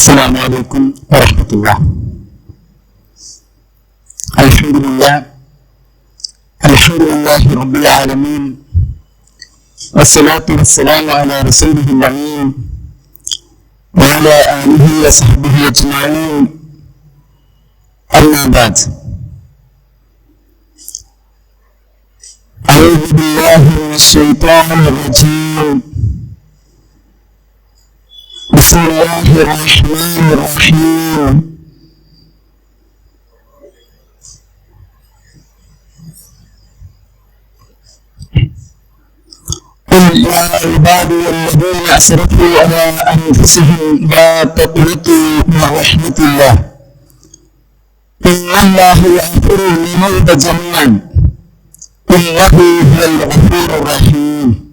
السلام عليكم ورحمة الله. الحمد لله الحمد لله رب العالمين. والصلاة والسلام على رسوله الأمين وعلى آله وصحبه أجمعين. أما بعد. أعوذ بالله من الشيطان الرجيم. بسم الله الرحمن الرحيم قل يا عبادي الذين اسرفوا على انفسهم لا تقنطوا من رحمه الله ان الله يغفر الذنوب جميعا إنه هو الغفور الرحيم.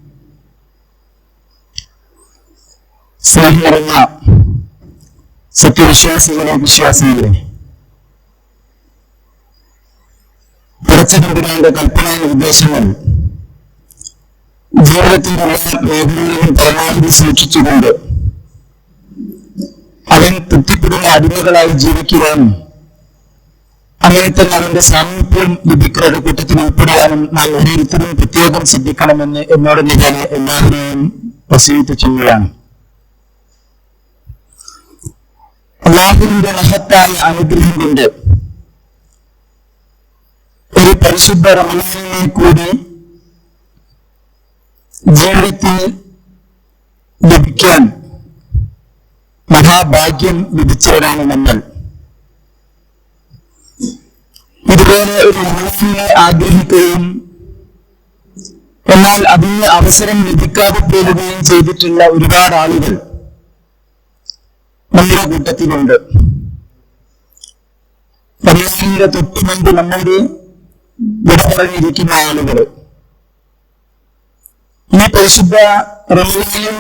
സ്നേഹം നിറഞ്ഞ സത്യവിശ്വാസികളെ വിശ്വാസികളെ പടച്ചതമ്പുരാന്റെ കൽപ്പന നിർദ്ദേശങ്ങൾ എല്ലാ മേഖലകളിലും പരമാവധി സൂക്ഷിച്ചുകൊണ്ട് അവൻ തൃപ്തിപ്പെടുന്ന അടിമകളായി ജീവിക്കുവാനും അങ്ങനെ തന്നെ അവന്റെ സാമീപ്യം ലഭിക്കുന്ന കൂട്ടത്തിൽ ഉൾപ്പെടുവാനും നാം ഓരോരുത്തരും പ്രത്യേകം ശ്രദ്ധിക്കണമെന്ന് എന്നോട് നിലയെ എല്ലാവരെയും വസീത്ത് ചെയ്യുകയാണ് അള്ളാഹുവിന്റെ മഹത്തായ അനുഗ്രഹം കൊണ്ട് ഒരു പരിശുദ്ധ റമലാനിനെ കൂടി ജീവിതത്തിൽ ലഭിക്കാൻ മഹാഭാഗ്യം ലഭിച്ചവരാണ് നമ്മൾ. ഇതുപോലെ ഒരു മനസ്സിനെ ആഗ്രഹിക്കുകയും എന്നാൽ അതിന് അവസരം ലഭിക്കാതെ പോവുകയും ചെയ്തിട്ടുള്ള ഒരുപാട് ആളുകൾ നമ്മുടെ കൂട്ടത്തിലുണ്ട്. പള്ളിയുടെ തൊട്ട് മുമ്പ് നമ്മോട് വിട പറഞ്ഞിരിക്കുന്ന ആളുകൾ ഈ പരിശുദ്ധ റമലാനിൽ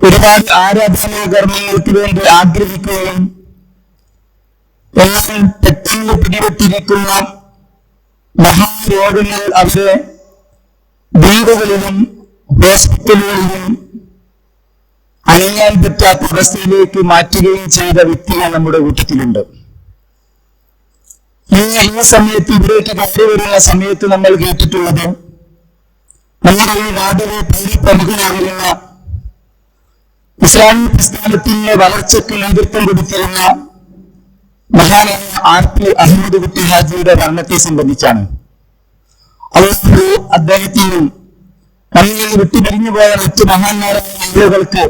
ഒരുപാട് ആരാധനാ കർമ്മങ്ങൾക്ക് വേണ്ടി ആഗ്രഹിക്കുകയും എന്നാൽ പെട്ടെന്ന് പിടിപെട്ടിരിക്കുന്ന മഹാരോഗങ്ങൾ അവരെ വീടുകളിലും ഹോസ്പിറ്റലുകളിലും പറ്റാത്ത അവസ്ഥയിലേക്ക് മാറ്റുകയും ചെയ്ത വ്യക്തികൾ നമ്മുടെ കൂട്ടത്തിലുണ്ട്. നിങ്ങൾ ഈ സമയത്ത് ഇവിടേക്ക് കയറി വരുന്ന സമയത്ത് നമ്മൾ കേട്ടിട്ടുള്ളത് നമ്മുടെ ഈ നാടിലെ പള്ളി പ്രമുഖനായിരുന്ന ഇസ്ലാമിക പ്രസ്ഥാനത്തിന്റെ വളർച്ചയ്ക്ക് നേതൃത്വം കൊടുത്തിരുന്ന മഹാനായ ആർ പി അഹമ്മദ് കുട്ടി ഹാജിയുടെ മരണത്തെ സംബന്ധിച്ചാണ്. അതുകൊണ്ട് അദ്ദേഹത്തിനും നമ്മിൽ വിട്ടുപിരിഞ്ഞു പോയ മറ്റു മഹാന്മാരായ ആളുകൾക്ക്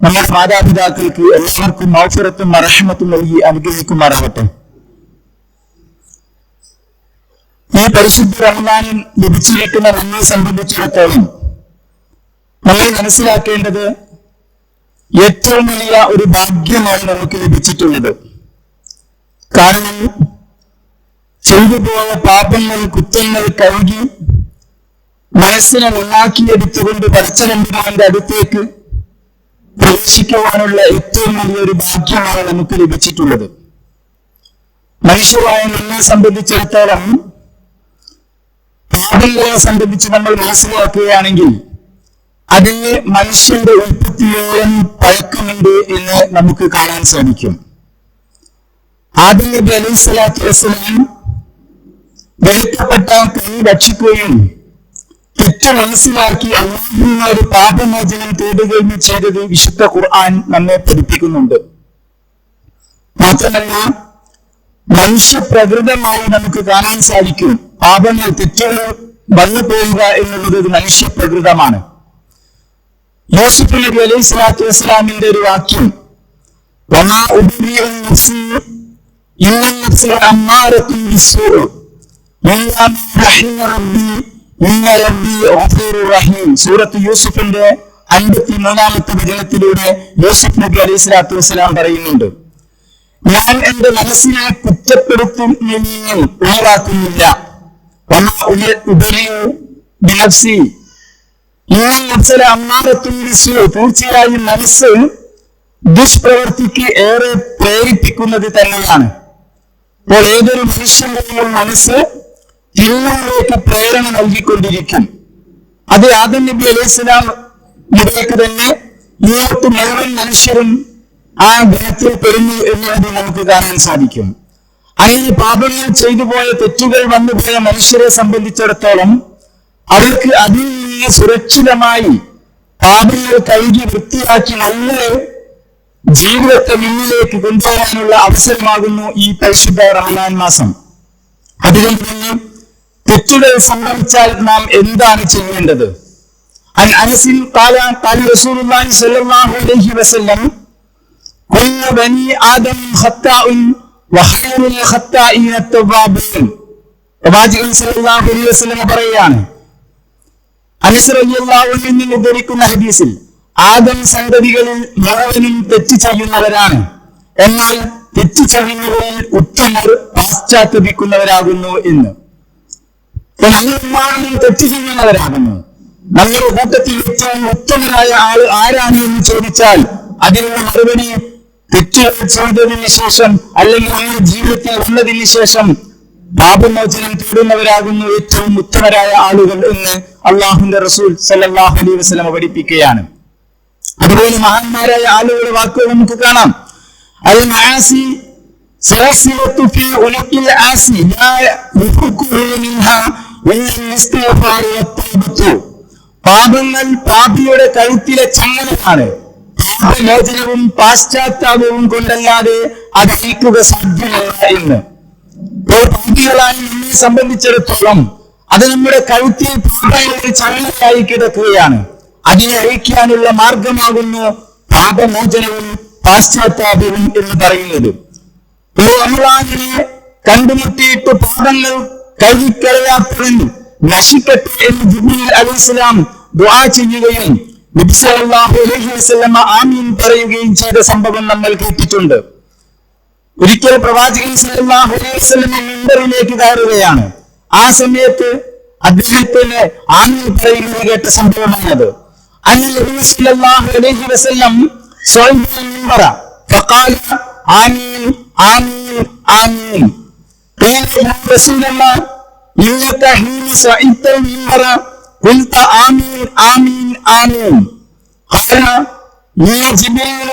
നമ്മുടെ മാതാപിതാക്കൾക്ക് എല്ലാവർക്കും മൗഫിറത്തും മറഹമത്തും നൽകി അനുഗ്രഹിക്കുമാറാകട്ടെ. ഈ പരിശുദ്ധ റഹ്മാനിൽ ലഭിച്ചിരിക്കുന്ന നമ്മെ സംബന്ധിച്ചിടത്തോളം നമ്മൾ മനസ്സിലാക്കേണ്ടത് ഏറ്റവും വലിയ ഒരു ഭാഗ്യമാണ് നമുക്ക് ലഭിച്ചിട്ടുള്ളത്. കാരണം ചെയ്തു പോയ പാപങ്ങൾ കുറ്റങ്ങൾ കഴുകി മനസ്സിനെ നന്നാക്കിയെടുത്തുകൊണ്ട് പരച്ചനമ്പുരാന്റെ അടുത്തേക്ക് പ്രവേശിക്കുവാനുള്ള ഏറ്റവും വലിയൊരു ഭാഗ്യമാണ് നമുക്ക് ലഭിച്ചിട്ടുള്ളത്. മനുഷ്യരായ നമ്മെ സംബന്ധിച്ചിടത്തോളം പാപങ്ങളെ സംബന്ധിച്ച് നമ്മൾ മനസ്സിലാക്കുകയാണെങ്കിൽ അതിൽ മനുഷ്യന്റെ ഉൽപ്പത്തിയോളം പഴക്കമുണ്ട് എന്ന് നമുക്ക് കാണാൻ സാധിക്കും. ആദ്യം നബി അലൈഹി സ്വലാത്തു വെളുക്കപ്പെട്ട കൈ ഭക്ഷിക്കുകയും തെറ്റ് മനസ്സിലാക്കി ഒരു പാപമോചനം തേടുകയും ചെയ്തത് വിശുദ്ധ ഖുർആൻ നമ്മെ പഠിപ്പിക്കുന്നുണ്ട്. മാത്രമല്ല മനുഷ്യപ്രകൃതമായി നമുക്ക് കാണാൻ സാധിക്കും പാപങ്ങൾ തെറ്റുകൾ വന്നു പോവുക എന്നുള്ളത് ഒരു മനുഷ്യപ്രകൃതമാണ്. യൂസുഫ് നബി അലൈഹി സ്വലാത്തു വസ്സലാമിന്റെ ഒരു വാക്യം ഇന്ന സൂറത്ത് യൂസുഫിന്റെ അൻപത്തി മൂന്നാമത്തെ വചനത്തിലൂടെ യൂസുഫ് നബി അലൈഹി സ്വലാത്തു വസ്സലാം പറയുന്നുണ്ട് ഞാൻ എന്റെ മനസ്സിനെ കുറ്റപ്പെടുത്തുന്ന ഉളവാക്കുന്നില്ല തീർച്ചയായും മനസ്സ് ദുഷ്പ്രവർത്തിക്ക് ഏറെ പ്രേരിപ്പിക്കുന്നത് തന്നെയാണ്. അപ്പോൾ ഏതൊരു മനുഷ്യന്റെയും മനസ്സ് തിന്മയിലേക്ക് പ്രേരണ നൽകിക്കൊണ്ടിരിക്കും. അത് ആദം നബി അലൈഹി സ്വലാം മുതലേക്ക് തന്നെ ലോകത്ത് മുഴുവൻ മനുഷ്യരും ആ ഗണത്തിൽ പെടുന്നു എന്നുള്ളത് നമുക്ക് കാണാൻ സാധിക്കും. അങ്ങനെ പാപങ്ങൾ ചെയ്തു പോയ തെറ്റുകൾ വന്നുപോയ മനുഷ്യരെ സംബന്ധിച്ചിടത്തോളം അവർക്ക് അതിൽ നിന്ന് സുരക്ഷിതമായി പാപങ്ങൾ കഴുകി വൃത്തിയാക്കി നല്ല ജീവിതത്തെ മുന്നിലേക്ക് കൊണ്ടുപോകാനുള്ള അവസരമാകുന്നു ഈ പരിശുദ്ധ റമദാൻ മാസം. അതുകൊണ്ട് തന്നെ തെറ്റുകൾ സംഭവിച്ചാൽ നാം എന്താണ് ചെയ്യേണ്ടത് عن انس قال قال رسول الله صلى الله عليه وسلم كل بني ادم خطاء وخير الخطائين التوابون പ്രവാചകൻ സല്ലല്ലാഹു അലൈഹി വസല്ലം പറയുകയാണ് അനസ് റളിയല്ലാഹു അൻഹു നിന്ന് ഉദ്ധരിക്കുന്ന ഹദീസിൽ ആദം സന്തതികളിൽ മുഴുവനും തെറ്റ് ചെയ്യുന്നവരാണ് എന്നാൽ തെറ്റ് ചെയ്യുന്നവരിൽ ഉത്തമർ പാശ്ചാത്തപിക്കുന്നവരാകുന്നു എന്ന് നമ്മൾ തെറ്റ് ചെയ്യുന്നവരാകുന്നു നമ്മുടെ കൂട്ടത്തിൽ ഏറ്റവും ഉത്തമരായ ആൾ ആരാണ് എന്ന് ചോദിച്ചാൽ അതിനുള്ള മറുപടി തെറ്റുകൾ ചെയ്തതിന് ശേഷം അല്ലെങ്കിൽ നമ്മുടെ ജീവിതത്തിൽ വന്നതിന് ശേഷം പാപമോചനം തേടുന്നവരാകുന്നു ഏറ്റവും ഉത്തമരായ ആളുകൾ എന്ന് അള്ളാഹുന്റെ റസൂൽ സല്ലല്ലാഹു അലൈഹി വസല്ലം പഠിപ്പിക്കുകയാണ്. അതുപോലെ മഹാന്മാരായ ആളുകളുടെ വാക്കുകൾ നമുക്ക് കാണാം. അൽ മആസി سلسلة في عنق العاصي لا يفكه منها إلا الاستغفار والتوبة പാപങ്ങൾ പാപിയുടെ കഴുത്തിലെ ചങ്ങലമാണ് പാപമോചനവും പാശ്ചാത്താപവും കൊണ്ടല്ലാതെ അത് നീക്കുക സാധ്യമല്ല എന്ന് ഇപ്പോൾ പാപികളായി നമ്മെ സംബന്ധിച്ചിടത്തോളം അത് നമ്മുടെ കഴുത്തിൽ പാപയുടെ ചങ്ങലയായി കിടക്കുകയാണ് അതിനെ അഴിക്കാനുള്ള മാർഗമാകുന്നു പാപമോചനവും പാശ്ചാത്താപവും എന്ന് പറയുന്നത് റമദാനിനെ കണ്ടുമുട്ടിയിട്ട് പാദങ്ങൾ കഴുകിക്കറിയാത്തവൻ നശിക്കട്ടെ എന്ന് ജിബ്രീൽ അലൈഹിസ്ലാം ദുആ ചെയ്യുകയും നബിസല്ലാഹു അലൈഹി വസല്ലമ ആമീൻ പറയുകയും ചെയ്ത സംഭവം നമ്മൾ കേട്ടിട്ടുണ്ട്. ഒരിക്കൽ പ്രവാചകൻ സല്ലല്ലാഹു അലൈഹി വസല്ലമ മിമ്പറിലേക്ക് കയറുകയാണ്. ആ സമയത്ത് അദ്ദേഹത്തിന് ആമീൻ പറയുന്നത് കേട്ട സംഭവമാണത്. അൻ നബി സല്ലല്ലാഹു അലൈഹി വസല്ലം സ്വയം മിമ്പറ. ഫഖാല آمين آمين آمين قيل يا رسول الله إنك حين سعدت المنبر قلت آمين آمين آمين قال يا جبريل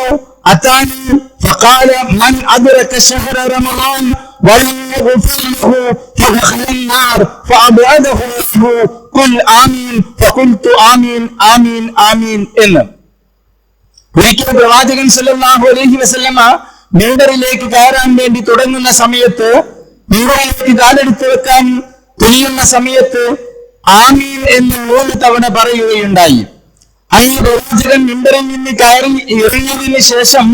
أتاني فقال من أدرك شهر رمضان ولم يغفر له فدخل النار فأبعده الله قل آمين فقلت آمين آمين آمين إلا ഒരിക്കൽ പ്രവാചകൻ സല്ലല്ലാഹു അലൈഹി വസല്ലമ മിമ്പറിലേക്ക് കയറാൻ വേണ്ടി തുടങ്ങുന്ന സമയത്ത് മിമ്പറിലേക്ക് കാലെടുത്ത് വെക്കാൻ തുനിയുന്ന സമയത്ത് ആമീൻ എന്ന് മൂന്ന് തവണ പറയുകയുണ്ടായി. അങ്ങനെ പ്രവാചകൻ മിണ്ടറിൽ നിന്ന് കയറി ഇറങ്ങിയതിന് ശേഷം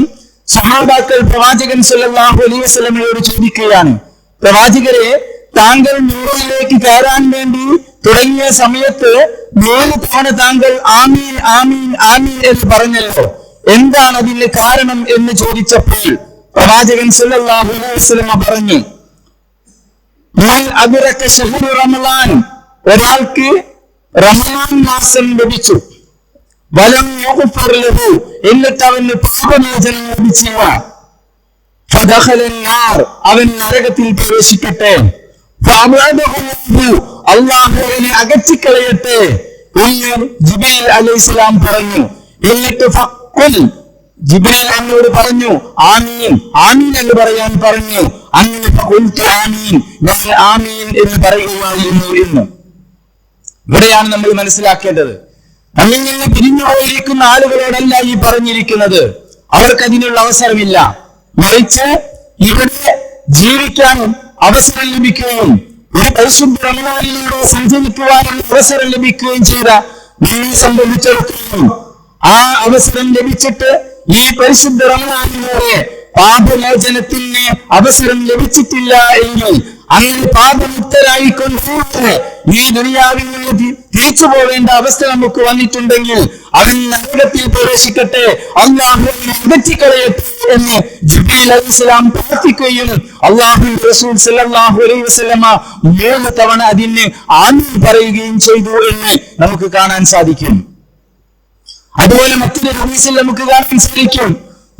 സഹാബാക്കൾ പ്രവാചകൻ സല്ലല്ലാഹു അലൈഹി വസല്ലമയോട് ചോദിക്കുകയാണ് പ്രവാചകരെ താങ്കൾ മിമ്പറിലേക്ക് കയറാൻ വേണ്ടി തുടങ്ങിയ സമയത്ത് മൂന്ന് തവണ താങ്കൾ ആമീൻ ആമീൻ ആമീൻ എന്ന് പറഞ്ഞല്ലോ. എന്താണ് അതിന്റെ കാരണം എന്ന് ചോദിച്ചപ്പോൾ പ്രവാചകൻ സല്ലല്ലാഹു അലൈഹി വസല്ലം പറഞ്ഞു മൻ റമളാൻ ഒരാൾക്ക് റഹ്മാൻ മാസം ലഭിച്ചു. വലം യുഗ്ഫർ ലഹു എന്നിട്ട് അവന് പാപമോചനം ലഭിച്ചില്ല. നാർ അവൻ നരകത്തിൽ പ്രവേശിക്കട്ടെ. അള്ളാഹുവിനെ അകറ്റിക്കളയട്ടെ. എന്ന് ജിബിൽ അലൈഹിസ്ലാം പറഞ്ഞു എന്നിട്ട് ജിബ്രീൽ അങ്ങോട് പറഞ്ഞു ആമീൻ ആമീൻ എന്ന് പറയാൻ പറഞ്ഞു. അങ്ങനെ ആമീൻ ഞാൻ ആമീൻ എന്ന് പറയുകയായിരുന്നു എന്ന്. ഇവിടെയാണ് നമ്മൾ മനസ്സിലാക്കേണ്ടത്. നമ്മിൽ നിന്ന് പിരിഞ്ഞു പോയിരിക്കുന്ന ആളുകളോടല്ല ഈ പറഞ്ഞിരിക്കുന്നത്. അവർക്ക് അതിനുള്ള അവസരമില്ല. മറിച്ച് ഇവിടെ ജീവിക്കാൻ അവസരം ലഭിക്കുകയും ഒരു പരിശുദ്ധ സഞ്ചരിക്കുവാനും അവസരം ലഭിക്കുകയും ചെയ്ത നമ്മെ സംബന്ധിച്ചിടത്തോളം ആ അവസരം ലഭിച്ചിട്ട് ഈ പരിശുദ്ധ റമദാനിലൂടെ പാപമോചനത്തിന് അവസരം ലഭിച്ചിട്ടില്ല എങ്കിൽ അങ്ങനെ പാപമുക്തരായിക്കൊണ്ട് ഈ ദുനിയാവിൽ നിന്ന് തിരിച്ചു പോവേണ്ട അവസ്ഥ നമുക്ക് വന്നിട്ടുണ്ടെങ്കിൽ അവൻ നരകത്തിൽ പ്രവേശിക്കട്ടെ. അള്ളാഹു അവനെ അകറ്റിക്കളയട്ടെ എന്ന് ജിബ്രീൽ അലൈഹിസ്സലാം പ്രാർത്ഥിക്കുകയും അള്ളാഹു റസൂൽ സല്ലല്ലാഹു അലൈഹി വസല്ലമ മൂന്ന് തവണ അതിന് ആമീൻ പറയുകയും ചെയ്തു എന്ന് നമുക്ക് കാണാൻ സാധിക്കും. അതുപോലെ മറ്റൊരു ഹദീസിൽ നമുക്ക് കാണാൻ സാധിക്കും.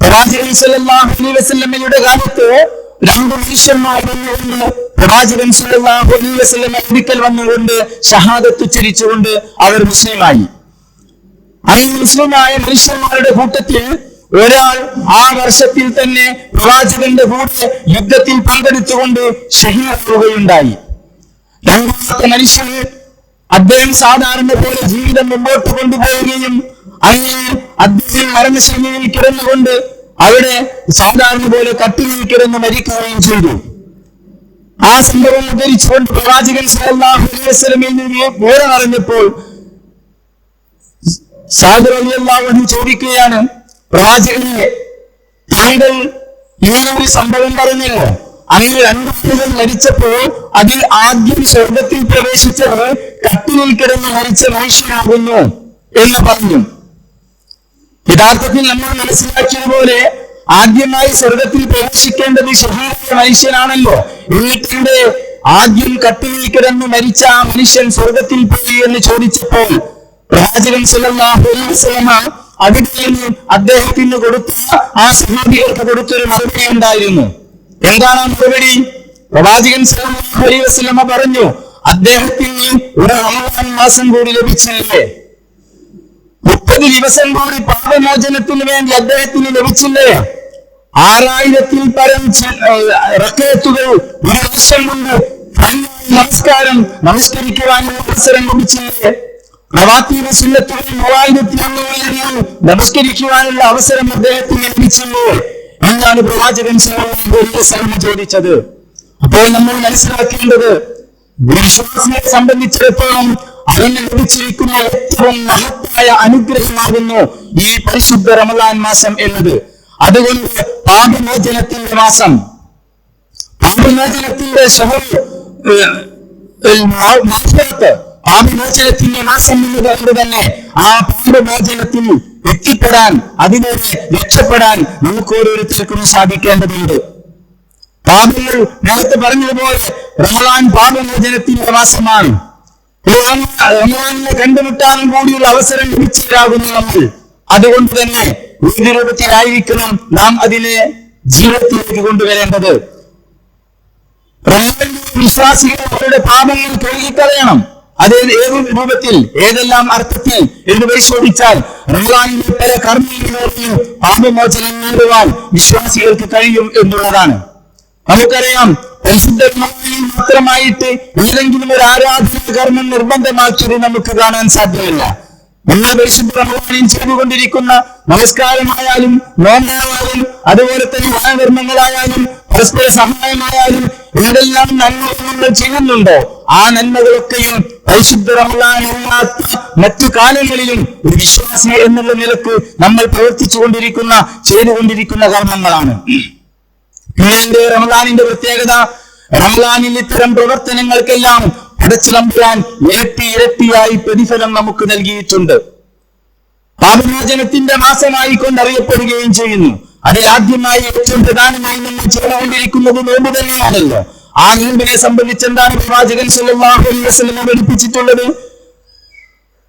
പ്രവാചകൻ സല്ലല്ലാഹു അലൈഹി വസല്ലമയുടെ കാലത്ത് രണ്ട് മനുഷ്യന്മാർ വന്നുകൊണ്ട് പ്രവാചകൻ സല്ലല്ലാഹു അലൈഹി വസല്ലമ ഒരിക്കൽ വന്നുകൊണ്ട് ഷഹാദത്ത് ഉച്ചരിച്ചുകൊണ്ട് അവർ മുസ്ലിമായി. അങ്ങനെ മുസ്ലിമായ മനുഷ്യന്മാരുടെ കൂട്ടത്തിൽ ഒരാൾ ആ വർഷത്തിൽ തന്നെ പ്രവാചകന്റെ കൂടെ യുദ്ധത്തിൽ പങ്കെടുത്തുകൊണ്ട് ഷഹീദാവുകയുണ്ടായി. രണ്ടാമത്തെ മനുഷ്യൻ അദ്ദേഹം സാധാരണ പോലെ ജീവിതം മുമ്പോട്ട് കൊണ്ടുപോവുകയും അങ്ങനെ അദ്ദേഹം മരണശൈലിയിൽ കിടന്നുകൊണ്ട് അവിടെ സാധാരണ പോലെ കട്ടിലിൽ കിടന്ന് മരിക്കുകയും ചെയ്തു. ആ സംഭവം ഉദ്ധരിച്ചുകൊണ്ട് പ്രവാചകൻ നിന്ന് വിവരം അറിഞ്ഞപ്പോൾ ചോദിക്കുകയാണ് പ്രവാചകനെ താങ്കൾ ഇങ്ങനെ ഒരു സംഭവം പറഞ്ഞല്ലോ? അങ്ങനെ രണ്ടു പേരും മരിച്ചപ്പോൾ അതിൽ ആദ്യം സ്വർഗത്തിൽ പ്രവേശിച്ചത് കട്ടിലിൽ കിടന്ന് മരിച്ച മനുഷ്യനാകുന്നു എന്ന് പറഞ്ഞു. യഥാർത്ഥത്തിൽ നമ്മൾ മനസ്സിലാക്കിയതുപോലെ ആദ്യമായി സ്വർഗത്തിൽ പ്രവേശിക്കേണ്ടത് ശരീരത്തിലെ മനുഷ്യനാണല്ലോ. എന്നിട്ടുണ്ട് ആദ്യം കട്ടിലിൽ കിടന്ന് മരിച്ച ആ മനുഷ്യൻ സ്വർഗത്തിൽ പോയി എന്ന് ചോദിച്ചപ്പോൾ പ്രവാചകൻ സല്ലല്ലാഹു അലൈഹി വസല്ലമ അവിടെ നിന്ന് അദ്ദേഹത്തിന് കൊടുത്ത ആ സഹാബികൾക്ക് കൊടുത്തൊരു മറുപടി ഉണ്ടായിരുന്നു. എന്താണ് ആ മറുപടി? പ്രവാചകൻ സല്ലല്ലാഹു അലൈഹി വസല്ലമ പറഞ്ഞു അദ്ദേഹത്തിന് ഒരു റമദാൻ മാസം കൂടി ലഭിച്ചില്ലേ? മുപ്പത് ദിവസം കൂടി പാപമോചനത്തിന് വേണ്ടി അദ്ദേഹത്തിന് ലഭിച്ചില്ലേ? ആറായിരത്തിൽ പരം റക്കേത്തുകൾ ഒരു വർഷം കൊണ്ട് നമസ്കാരം നമസ്കരിക്കുവാനുള്ള അവസരം ലഭിച്ചില്ലേ? റവാത്തീവ് സുന്നത്തുകൾ മൂവായിരത്തി അഞ്ഞൂറിലധികം നമസ്കരിക്കുവാനുള്ള അവസരം അദ്ദേഹത്തിന് ലഭിച്ചില്ലേ? എന്നാണ് പ്രവാചകൻ സ്വാമി ചോദിച്ചത്? അപ്പോൾ നമ്മൾ മനസ്സിലാക്കേണ്ടത് ഒരു വിശ്വാസിയെ സംബന്ധിച്ചിടത്തോളം അവന് ലഭിച്ചിരിക്കുന്ന ഏറ്റവും മഹത്തായ അനുഗ്രഹമാകുന്നു ഈ പരിശുദ്ധ റമദാൻ മാസം എന്നത്. അതുകൊണ്ട് പാപമോചനത്തിന്റെ മാസം. പാപമോചനത്തിന്റെ മാസത്ത് പാപമോചനത്തിന്റെ മാസം എന്ന് എന്നതുകൊണ്ട് തന്നെ ആ പാപമോചനത്തിൽ എത്തിപ്പെടാൻ അതിലൂടെ രക്ഷപ്പെടാൻ നമുക്ക് ഓരോരുത്തർക്കും സാധിക്കേണ്ടതുണ്ട്. പാപങ്ങൾ നേരത്തെ പറഞ്ഞതുപോലെ റമദാൻ പാപമോചനത്തിന്റെ മാസമാണ്. റമദാനിനെ കൂടിയുള്ള അവസരം ലഭിച്ചവരാകുന്നു നമ്മൾ. അതുകൊണ്ട് തന്നെ ഏത് രൂപത്തിലായിരിക്കണം നാം അതിനെ ജീവിതത്തിലേക്ക് കൊണ്ടുവരേണ്ടത്. വിശ്വാസികൾ അവരുടെ പാപങ്ങൾ കഴുകിക്കളയണം. അതേ ഏത് രൂപത്തിൽ ഏതെല്ലാം അർത്ഥത്തിൽ എന്ന് പരിശോധിച്ചാൽ റമദാനിലെ പല പാപമോചനം നേടുവാൻ വിശ്വാസികൾക്ക് കഴിയും എന്നുള്ളതാണ്. നമുക്കറിയാം പരിശുദ്ധ റമദാനിൽ മാത്രമായിട്ട് ഏതെങ്കിലും ഒരു ആരാധന കർമ്മം നിർബന്ധമാക്കിയത് നമുക്ക് കാണാൻ സാധ്യമല്ല. നമ്മൾ പരിശുദ്ധ റമദാനിൽ ചെയ്തുകൊണ്ടിരിക്കുന്ന നമസ്കാരമായാലും നോമ്പായാലും അതുപോലെ തന്നെ ദാനധർമ്മങ്ങളായാലും പരസ്പര സഹായമായാലും എന്തെല്ലാം നന്മകൾ നമ്മൾ ചെയ്യുന്നുണ്ടോ ആ നന്മകളൊക്കെയും പരിശുദ്ധ റമലാനില്ലാത്ത മറ്റു കാലങ്ങളിലും ഒരു വിശ്വാസി എന്നുള്ള നിലയ്ക്ക് നമ്മൾ പ്രവർത്തിച്ചു കൊണ്ടിരിക്കുന്ന ചെയ്തുകൊണ്ടിരിക്കുന്ന കർമ്മങ്ങളാണ്. ഇതിന്റെ റമദാനിന്റെ പ്രത്യേകത റമദാനിൽ ഇത്തരം പ്രവർത്തനങ്ങൾക്കെല്ലാം അടച്ചിലമ്പാൻ ഇരട്ടി ഇരട്ടിയായി പ്രതിഫലം നമുക്ക് നൽകിയിട്ടുണ്ട്. പാപമോചനത്തിന്റെ മാസമായി കൊണ്ടറിയപ്പെടുകയും ചെയ്യുന്നു. അതിൽ ആദ്യമായി ഏറ്റവും പ്രധാനമായി നമ്മൾ ചെയ്തുകൊണ്ടിരിക്കുന്നത് നോമ്പ് തന്നെയാണല്ലോ. ആ നോമ്പിനെ സംബന്ധിച്ച് എന്താണ് പ്രവാചകൻ സല്ലല്ലാഹു അലൈഹി വസല്ലം പഠിപ്പിച്ചിട്ടുള്ളത്?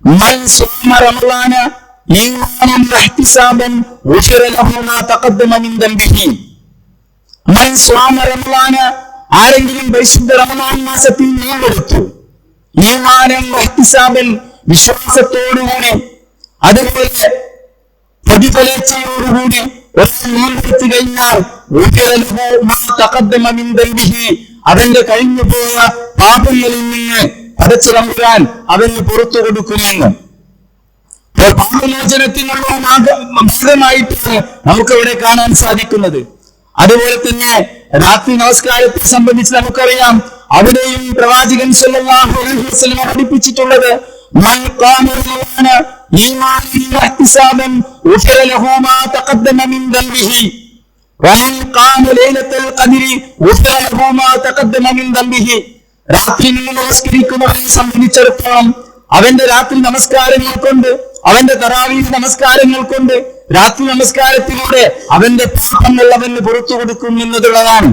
മൻ റമളാന മിൻ ഇസ്ലാം റമദാന് ആരെങ്കിലും പരിശുദ്ധ റമദാൻ മാസത്തിൽ നീണ്ടെടുത്തു ഈമാനം ഭക്തിസാബിൽ വിശ്വാസത്തോടുകൂടി അതുപോലെ പ്രതിഫലേച്ഛയോടുകൂടി നിയന്ത്രിച്ചു കഴിഞ്ഞാൽ അവന്റെ കഴിഞ്ഞു പോയ പാപങ്ങളിൽ നിന്ന് പതച്ചിറങ്ങാൻ അവന് പുറത്തു കൊടുക്കുമെന്ന്. പാപമോചനത്തിനുള്ള ഭാഗമായിട്ടാണ് നമുക്ക് ഇവിടെ കാണാൻ സാധിക്കുന്നത്. അതുപോലെ തന്നെ രാത്രി നമസ്കാരത്തെ സംബന്ധിച്ച് നമുക്കറിയാം അവിടെയും പ്രവാചകൻ സല്ലല്ലാഹു അലൈഹി വസല്ലം പഠിപ്പിച്ചിട്ടുള്ളത് മൻ മിൻ ദംബിഹി. മിൻ ദംബിഹി. രാത്രി നമസ്കരിക്കുന്നവനെ സംബന്ധിച്ചിടത്തോളം അവന്റെ രാത്രി നമസ്കാരങ്ങൾ കൊണ്ട് അവന്റെ തറാവീഹ് നമസ്കാരങ്ങൾ കൊണ്ട് രാത്രി നമസ്കാരത്തിലൂടെ അവന്റെ പാപങ്ങൾ അവന് പുറത്തു കൊടുക്കും എന്നതുള്ളതാണ്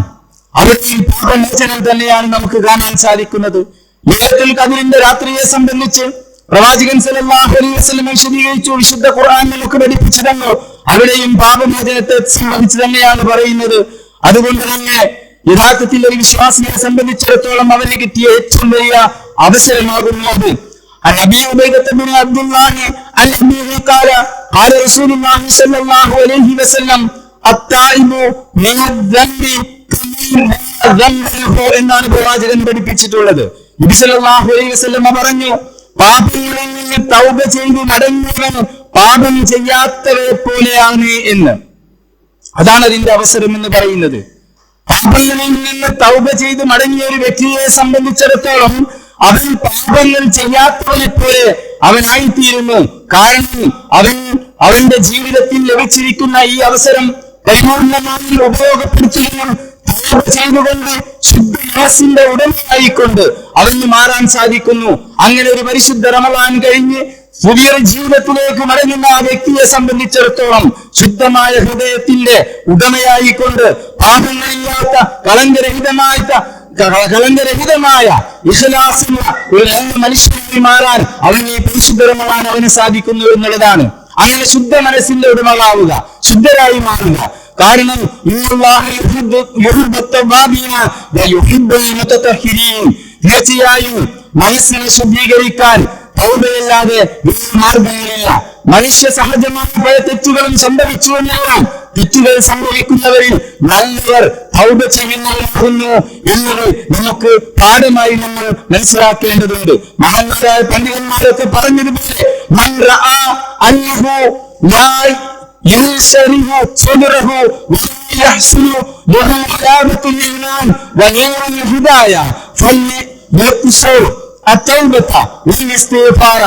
ഈ പാപമോചനം തന്നെയാണ് നമുക്ക് കാണാൻ സാധിക്കുന്നത്. ലൈലത്തുൽ കതിരിന്റെ രാത്രിയെ സംബന്ധിച്ച് പ്രവാചകൻ സല്ലല്ലാഹു അലൈഹി വസല്ലം വിശദീകരിച്ചു. വിശുദ്ധ ഖുർആൻ നമുക്ക് പഠിപ്പിച്ചു തന്നു അവിടെയും പാപമോചനത്തെ സംബന്ധിച്ച് തന്നെയാണ് പറയുന്നത്. അതുകൊണ്ട് തന്നെ യഥാർത്ഥത്തിൽ ഒരു വിശ്വാസിയെ സംബന്ധിച്ചിടത്തോളം അവന് കിട്ടിയ ഏറ്റവും വലിയ അവസരമാകുന്നു അത് عن ابي عبيده بن عبد الله عن ابيه قال قال رسول الله صلى الله عليه وسلم التائب من الذنب كمن ذنب له എന്നാണ് പ്രവാചകൻ പഠിപ്പിച്ചിട്ടുള്ളത് നബി സല്ലല്ലാഹു അലൈഹി വസല്ലം പറഞ്ഞു പാപങ്ങളിൽ നിന്ന് തൗബ ചെയ്ത് മടങ്ങിയവൻ പാപം ചെയ്യാത്തവരെ പോലെയാണ് എന്ന് അതാണ് അതിന്റെ അവസരം എന്ന് പറയുന്നത് പാപങ്ങളിൽ നിന്ന് തൗബ ചെയ്ത് മടങ്ങിയ ഒരു വ്യക്തിയെ സംബന്ധിച്ചിടത്തോളം അവൻ പാപങ്ങൾ ചെയ്യാത്തവനെ പോലെ അവനായിത്തീരുന്നു. കാരണം അവൻ അവന്റെ ജീവിതത്തിൽ ലഭിച്ചിരിക്കുന്ന ഈ അവസരം പരിപൂർണമായി ഉപയോഗപ്പെടുത്തുകയും ചെയ്തുകൊണ്ട് ശുദ്ധ മനസ്സിന്റെ ഉടമയായിക്കൊണ്ട് അവന് മാറാൻ സാധിക്കുന്നു. അങ്ങനെ ഒരു പരിശുദ്ധ റമലാൻ കഴിഞ്ഞ് പുതിയ ജീവിതത്തിലേക്ക് മടങ്ങുന്ന ആ വ്യക്തിയെ സംബന്ധിച്ചിടത്തോളം ശുദ്ധമായ ഹൃദയത്തിന്റെ ഉടമയായിക്കൊണ്ട് പാപങ്ങളില്ലാത്ത കളങ്കരഹിതമായിട്ട് ക- കളങ്കരഹിതമായ ഇഖലാസുള്ള ഒരു നല്ല മനുഷ്യനായി മാറാൻ അവന് ഈ പരിശുദ്ധ റമദാൻ അവന് സാധിക്കുന്നു എന്നുള്ളതാണ്. അങ്ങനെ ശുദ്ധ മനസ്സിന്റെ ഉടമകളാവുക ശുദ്ധരായി മാറുക. കാരണം തീർച്ചയായും മനസ്സിനെ ശുദ്ധീകരിക്കാൻ തൗബയല്ലാതെ വേറെ മാർഗങ്ങളില്ല മനുഷ്യ സഹജമായ പല തെറ്റുകളും സംഭവിച്ചു എന്നാണ് തെറ്റുകൾ സംഭവിക്കുന്നവരിൽ നല്ലവർ തൗബ ചെയ്യുന്നവരാകുന്നു എന്നത് നമുക്ക് പാഠമായി നമ്മൾ മനസ്സിലാക്കേണ്ടതുണ്ട് മഹാന്മാരായ പണ്ഡിതന്മാരൊക്കെ പറഞ്ഞതുപോലെ മൻ റആ അന്നഹു ലാ ينشره صدره ويحصل له حلاوة الإيمان ونور الهداية فليقصر التوبة والاستغفار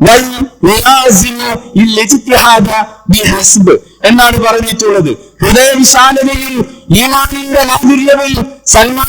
واللازم الاجتهاد بحسب എന്നാണ് പറഞ്ഞിട്ടുള്ളത് ഹൃദയവിശാലതയിൽ ഈമാനിന്റെ മാധുര്യവും സന്മാ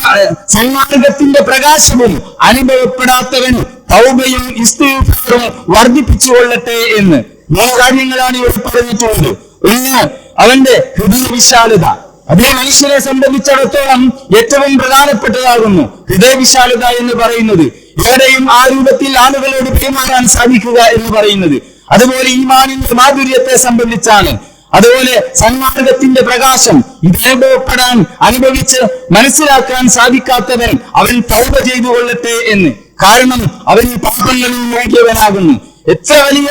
സന്മാർഗത്തിന്റെ പ്രകാശവും അനുഭവപ്പെടാത്തവൻ തൗബയും ഇസ്തിഗ്ഫാറും വർദ്ധിപ്പിച്ചുകൊള്ളട്ടെ എന്ന് മൂന്ന് കാര്യങ്ങളാണ് ഇവിടെ പറഞ്ഞിട്ടുള്ളത് ഒന്ന് അവന്റെ ഹൃദയവിശാലത അതേ മനുഷ്യനെ സംബന്ധിച്ചിടത്തോളം ഏറ്റവും പ്രധാനപ്പെട്ടതാകുന്നു ഹൃദയവിശാലത എന്ന് പറയുന്നത് എവിടെയും ആ രൂപത്തിൽ ആളുകളോട് പെരുമാറാൻ സാധിക്കുക എന്ന് പറയുന്നത്. അതുപോലെ ഈമാനിന്റെ മാധുര്യത്തെ സംബന്ധിച്ചാണ്. അതുപോലെ സന്മാർഗത്തിന്റെ പ്രകാശം ഇത് അനുഭവപ്പെടാൻ അനുഭവിച്ച് മനസ്സിലാക്കാൻ സാധിക്കാത്തവൻ അവൻ തൗബ ചെയ്തു കൊള്ളട്ടെ എന്ന്. കാരണം അവൻ പാപങ്ങളിൽ നോക്കിയവനാകുന്നു എത്ര വലിയ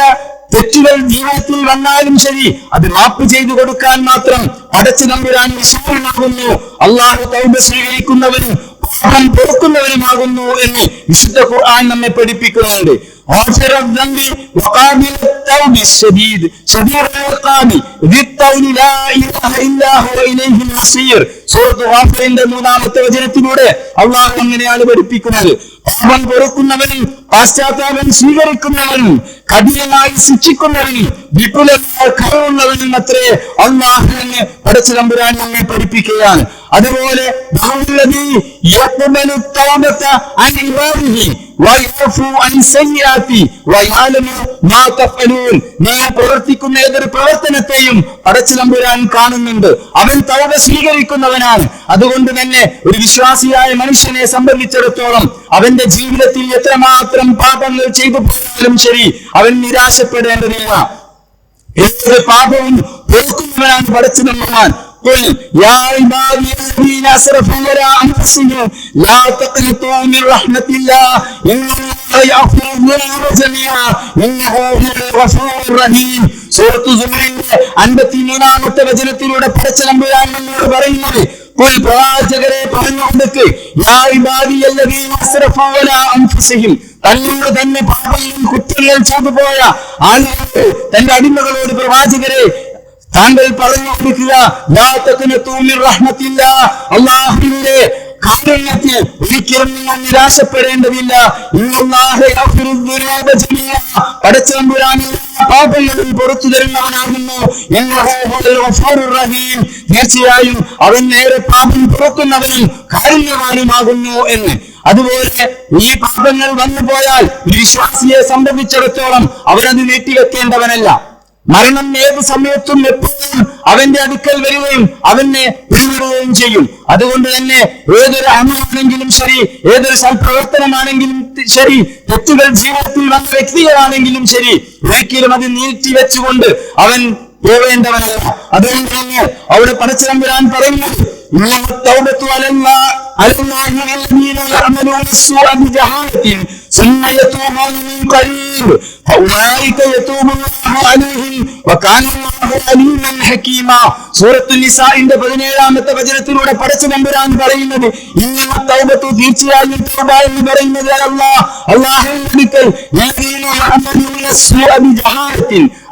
തെറ്റുകൾ ജീവിതത്തിൽ വന്നാലും ശരി അത് മാപ്പ് ചെയ്തു കൊടുക്കാൻ മാത്രം അടച്ചു നമ്പുരാൻ വിശ്വാസമാകുന്നു അള്ളാഹു തൗബ സ്വീകരിക്കുന്നവനും പാപം പൊറുക്കുന്നവനുമാകുന്നു എന്ന് വിശുദ്ധ ഖുർആൻ നമ്മെ പഠിപ്പിക്കുന്നുണ്ട്. غافر الذنب وقابل التوب الشديد شديد العقاب ذي الطول لا اله الا هو اليه المصير സൂറത്ത് ഗാഫിറിന്റെ മൂന്നാമത്തെ വചനത്തിലൂടെ അള്ളാഹു അങ്ങനെയാണ് പഠിപ്പിക്കുന്നത് പാപം പൊറുക്കുന്നവനും പാശ്ചാത്താപം സ്വീകരിക്കുന്നവനും കഠിനമായി ശിക്ഷിക്കുന്നവനും വിപുലമായ കഴിവുള്ളവനും അത്രേ അള്ളാഹുവിനെ പടച്ചു തമ്പുരാൻ നമ്മെ പഠിപ്പിക്കുകയാണ് അതുപോലെ നിങ്ങൾ പ്രവർത്തിക്കുന്ന ഏതൊരു പ്രവർത്തനത്തെയും പടച്ചു നമ്പുരാൻ കാണുന്നുണ്ട്. അവൻ തവക സ്വീകരിക്കുന്നവനാണ്. അതുകൊണ്ട് തന്നെ ഒരു വിശ്വാസിയായ മനുഷ്യനെ സംബന്ധിച്ചിടത്തോളം അവന്റെ ജീവിതത്തിൽ എത്രമാത്രം പാപങ്ങൾ ചെയ്തു പോയാലും ശരി അവൻ നിരാശപ്പെടേണ്ടതില്ല. ഏത് പാപവും പോക്കുന്നവനാണ് പടച്ചു തമ്പുരാൻ قل يا عبادي الذين اسرفوا على انفسهم لا تقنطوا من رحمه الله ان الله يغفر الذنوب جميعا انه هو الغفور الرحيم സൂറത്തു സുമറിന്റെ അൻപത്തിമൂന്നാമത്തെ വചനത്തിലൂടെ പടച്ച നമ്പുരാൻ നമ്മോട് പറയുന്നത് കുൽ പ്രവാചകരെ പറഞ്ഞുകൊടുക്ക് യാ ഇബാദിയല്ലദീന അസ്റഫൂ അലാ അൻഫുസിഹിം തന്നോട് തന്നെ പാപങ്ങളും കുറ്റങ്ങൾ ചെയ്തു പോയ ആളുകൾ തന്റെ അടിമകളോട് പ്രവാചകരെ താങ്കൾ പറഞ്ഞു കൊടുക്കുക അല്ലാഹുവിന്റെ കാരുണ്യത്തിൽ ഒരിക്കലും നിങ്ങൾ നിരാശപ്പെടേണ്ടതില്ല. പാപങ്ങളും പുറത്തു തരുന്നവനാകുന്നു. തീർച്ചയായും അവൻ നേരെ പാപം പുറക്കുന്നവനും കാരുണ്യവാനുമാകുന്നു എന്ന്. അതുപോലെ ഈ പാപങ്ങൾ വന്നു പോയാൽ വിശ്വാസിയെ സംബന്ധിച്ചിടത്തോളം അവനത് നീട്ടിവെക്കേണ്ടവനല്ല. മരണം ഏത് സമയത്തും എപ്പോഴും അവന്റെ അടുക്കൽ വരികയും അവനെ പിന്തുടരുകയും ചെയ്യും. അതുകൊണ്ട് തന്നെ ഏതൊരു അമലാണെങ്കിലും ശരി ഏതൊരു സൽപ്രവർത്തനമാണെങ്കിലും ശരി തെറ്റുകൾ ജീവിതത്തിൽ വന്ന വ്യക്തികളാണെങ്കിലും ശരി ഒരിക്കലും അത് നീട്ടി വെച്ചുകൊണ്ട് അവൻ പോവേണ്ടവനല്ല. അതുകൊണ്ട് തന്നെ അവിടെ പരസ്പരം വരാൻ പറയുന്നു ഇന്നത്തെ التوبة على الله على الله الذين يعملون السوء بجهالة ثم يتوبون من قريب فأولئك يتوب الله عليهم وكان الله عليما حكيما സൂറത്തു നിസാഇന്റെ പതിനേഴാമത്തെ വചനത്തിലൂടെ പടച്ചു നമ്പുരാൻ പറയുന്നത് തൗബത്തു തീർച്ചയായും തൗബ എന്ന് പറയുന്നത്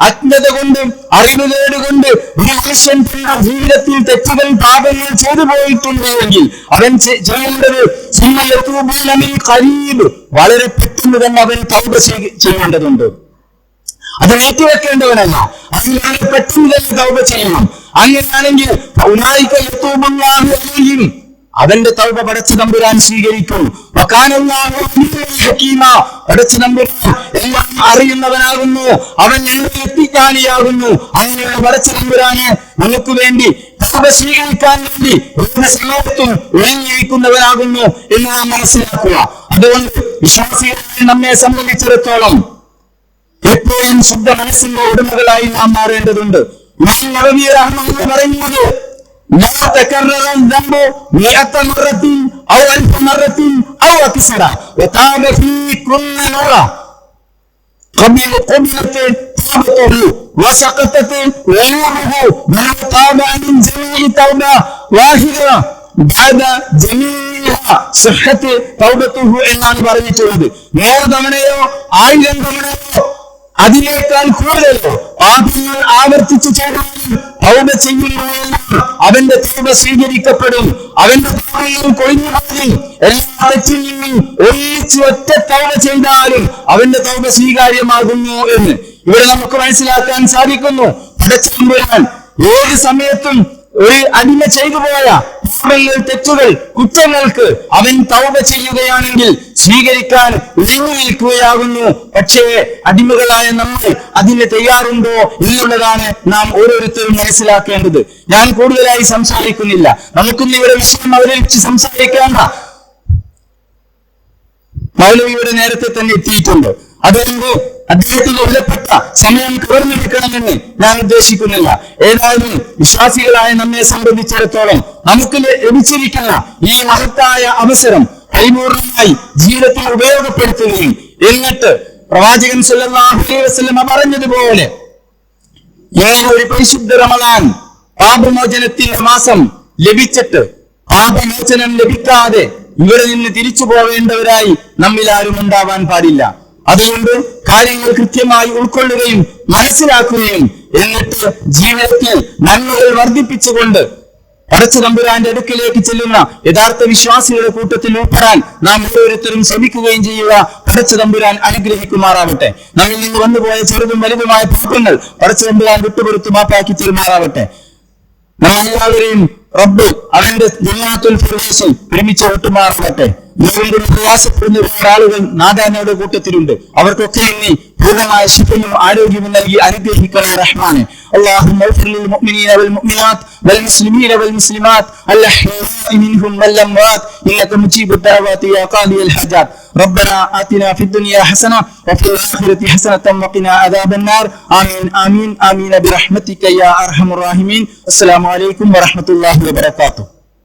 അജ്ഞത കൊണ്ട് അറിവുകേട് കൊണ്ട് ഒരു മനുഷ്യൻ തന്റെ ജീവിതത്തിൽ തെറ്റുകൾ പാപങ്ങൾ ചെയ്തു പോയിട്ടുണ്ട് എങ്കിൽ അവൻ ചെയ്യേണ്ടത് വളരെ പെട്ടെന്ന് തന്നെ അവൻ തൗബ ചെയ്യേണ്ടതുണ്ട്. അത് നീട്ടിവെക്കേണ്ടവനല്ല അങ്ങനെ പെട്ടെന്ന് തന്നെ തൗബ ചെയ്യണം. അങ്ങനെയാണെങ്കിൽ. അവന്റെ തൗപ പടച്ചു തമ്പുരാൻ സ്വീകരിക്കും. എല്ലാം അറിയുന്നവനാകുന്നു. അവൻ എത്തിക്കാനിയാകുന്നു. അങ്ങനെയുള്ള പടച്ചു തമ്പുരാന് നമുക്ക് വേണ്ടി തൗപ സ്വീകരിക്കാൻ വേണ്ടി സമൂഹത്തും സമയത്തും ഒഴിഞ്ഞിരിക്കുന്നവനാകുന്നു എന്ന് നാം മനസ്സിലാക്കുക. അതുകൊണ്ട് വിശ്വാസികളെ നമ്മെ സംബന്ധിച്ചിടത്തോളം എപ്പോഴും ശുദ്ധ മനസ്സിന്റെ ഉടമകളായി നാം മാറേണ്ടതുണ്ട് ഇമാം നബവി റഹ്മത്തുള്ളാഹി പറയുന്നത് لا تكرر الذنب مئة مرة أو ألف مرة أو أكثر وتاب في كل مرة قبل قبلت توبته وسقطت ذنوبه بل تاب عن الجميع توبة واحدة بعد جميعها صحة توبته എന്നാണ് പറഞ്ഞിട്ടുള്ളത് നൂറ് തവണയോ ആയിരം തവണയോ അതിനേക്കാൾ കൂടുതൽ പാപങ്ങൾ ആവർത്തിച്ചു തൗബ ചെയ്യുമ്പോഴെല്ലാം അവന്റെ തൗബ സ്വീകരിക്കപ്പെടും. അവന്റെ തൗബയിൽ കൊഴിഞ്ഞു പോകും എല്ലാ തെറ്റിൽ നിന്നും ഒറ്റ തൗബ ചെയ്താലും അവന്റെ തൗബ സ്വീകാര്യമാകുന്നു എന്ന്. ഇവിടെ നമുക്ക് മനസ്സിലാക്കാൻ സാധിക്കുന്നു. പടച്ചമ്പുരാൻ ഏത് സമയത്തും ഒരു അടിമ ചെയ്തു പോയ പാപങ്ങൾ തെറ്റുകൾ കുറ്റങ്ങൾക്ക് അവൻ തൗബ ചെയ്യുകയാണെങ്കിൽ സ്വീകരിക്കാൻ ഉയർന്നു നിൽക്കുകയാകുന്നു. പക്ഷേ അടിമകളായ നമ്മൾ അതിന് തയ്യാറുണ്ടോ? എന്നുള്ളതാണ് നാം ഓരോരുത്തരും മനസ്സിലാക്കേണ്ടത്. ഞാൻ കൂടുതലായി സംസാരിക്കുന്നില്ല. നമുക്കിന്ന് ഇവിടെ വിഷയം അവതരിച്ച് സംസാരിക്കേണ്ട. മൗലവിയുടെ നേരത്തെ തന്നെ എത്തിയിട്ടുണ്ട്. അതുകൊണ്ട് അദ്ദേഹത്തിന് കൊല്ലപ്പെട്ട സമയം കവർന്നെടുക്കണമെന്ന് ഞാൻ ഉദ്ദേശിക്കുന്നില്ല. ഏതായാലും വിശ്വാസികളായ നമ്മെ സംബന്ധിച്ചിടത്തോളം നമുക്ക് ലഭിച്ചിരിക്കുന്ന ഈ മഹത്തായ അവസരം പരിപൂർണമായി ജീവിതത്തിൽ ഉപയോഗപ്പെടുത്തുകയും എന്നിട്ട് പ്രവാചകൻ സല്ലല്ലാഹു പറഞ്ഞതുപോലെ ഇങ്ങനെ ഒരു പരിശുദ്ധ റമദാൻ പാപമോചനത്തിന്റെ മാസം ലഭിച്ചിട്ട് പാപമോചനം ലഭിക്കാതെ ഇവരിൽ നിന്ന് തിരിച്ചു പോവേണ്ടവരായി നമ്മിൽ ആരും ഉണ്ടാവാൻ പാടില്ല. അതുകൊണ്ട് കാര്യങ്ങൾ കൃത്യമായി ഉൾക്കൊള്ളുകയും മനസ്സിലാക്കുകയും എന്നിട്ട് ജീവിതത്തിൽ നന്മകൾ വർദ്ധിപ്പിച്ചുകൊണ്ട് പടച്ചു തമ്പുരാന്റെ അടുക്കിലേക്ക് ചെല്ലുന്ന യഥാർത്ഥ വിശ്വാസികളുടെ കൂട്ടത്തിൽ ഉൾപ്പെടാൻ നാം ഓരോരുത്തരും ശ്രമിക്കുകയും ചെയ്യുക. പടച്ചു തമ്പുരാൻ അനുഗ്രഹിക്കുമാറാവട്ടെ. നമ്മിൽ നിന്ന് വന്നുപോയ ചെറുതും വലുതുമായ പാപങ്ങൾ പടച്ചു തമ്പുരാൻ വിട്ടുപുറത്തു മാപ്പാക്കി തീരുമാറാവട്ടെ. നമ്മളെല്ലാവരെയും റബ്ബ് അവന്റെ ജന്നാത്തുൽ ഫിർദൗസിൽ ഒരുമിച്ച് ഒട്ടുമാറാവട്ടെ. ലോകം പ്രയാസപ്പെടുന്ന ഒരുപാട് ആളുകൾ നാദാനയുടെ കൂട്ടത്തിലുണ്ട് അവർക്കൊക്കെ ഇനി പൂർണ്ണമായ ശുഭയും ആരോഗ്യവും നൽകി അനുഗ്രഹിക്കണം റഹ്മാനെ اللهم اغفر للمؤمنين والمؤمنات والمسلمين والمسلمات الأحياء منهم والأموات إنك مجيب الدعوات يا قاضي الحاجات ربنا آتنا في الدنيا حسنة وفي الآخرة حسنة وقنا عذاب النار آمين آمين آمين برحمتك يا أرحم الراحمين السلام عليكم ورحمة الله وبركاته